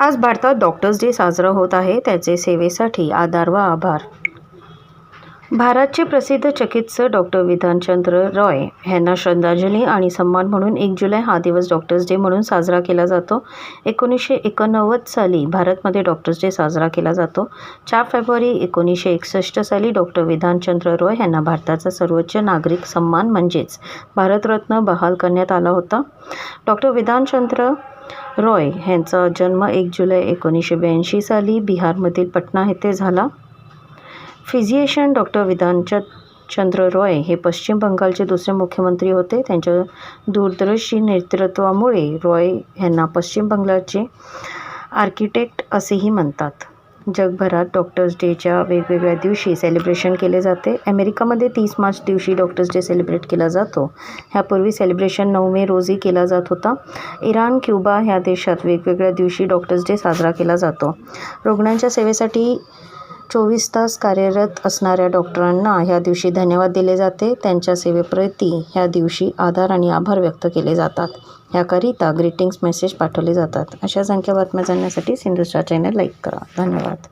आज भारतात doctors day साजरा होत आहे. त्याचे सेवेसाठी आधार व आभार. भारतचे प्रसिद्ध चिकित्सक डॉक्टर विधानचंद्र रॉय यांना श्रद्धांजली आणि सन्मान म्हणून एक जुलै हा दिवस डॉक्टर्स डे म्हणून साजरा केला जातो. एकोणीसशे एकोणनव्वद साली भारतमध्ये डॉक्टर्स डे साजरा केला जातो. चार फेब्रुवारी एकोणीसशे एकसष्ट साली डॉक्टर विधानचंद्र रॉय यांना भारताचा सर्वोच्च नागरिक सन्मान म्हणजेच भारतरत्न बहाल करण्यात आला होता. डॉक्टर विधानचंद्र रॉय ह्यांचा जन्म एक जुलै एकोणीसशे ब्याऐंशी साली बिहारमधील पटना येथे झाला. फिजिशियन डॉक्टर विधानच चंद्र रॉय हे पश्चिम बंगालचे दुसरे मुख्यमंत्री होते. त्यांच्या दूरदर्शी नेतृत्वामुळे रॉय ह्यांना पश्चिम बंगालचे आर्किटेक्ट असेही म्हणतात. जगभरात डॉक्टर्स डेच्या वेगवेगळ्या दिवशी सेलिब्रेशन केले जाते. अमेरिकामध्ये तीस मार्च दिवशी डॉक्टर्स डे सेलिब्रेट केला जातो. ह्यापूर्वी सेलिब्रेशन नऊ मे रोजी केला जात होता. इराण क्युबा ह्या देशात वेगवेगळ्या दिवशी डॉक्टर्स डे साजरा केला जातो. रुग्णांच्या सेवेसाठी चोवीस तास कार्यरत असणाऱ्या डॉक्टरांना ह्या दिवशी धन्यवाद दिले जाते. त्यांच्या सेवेप्रती ह्या दिवशी आधार आणि आभार व्यक्त केले जातात. ह्याकरिता ग्रीटिंग्स मेसेज पाठवले जातात. अशा संख्या बातम्या जाणण्यासाठी सिंधुस्टार चॅनल लाईक करा. धन्यवाद.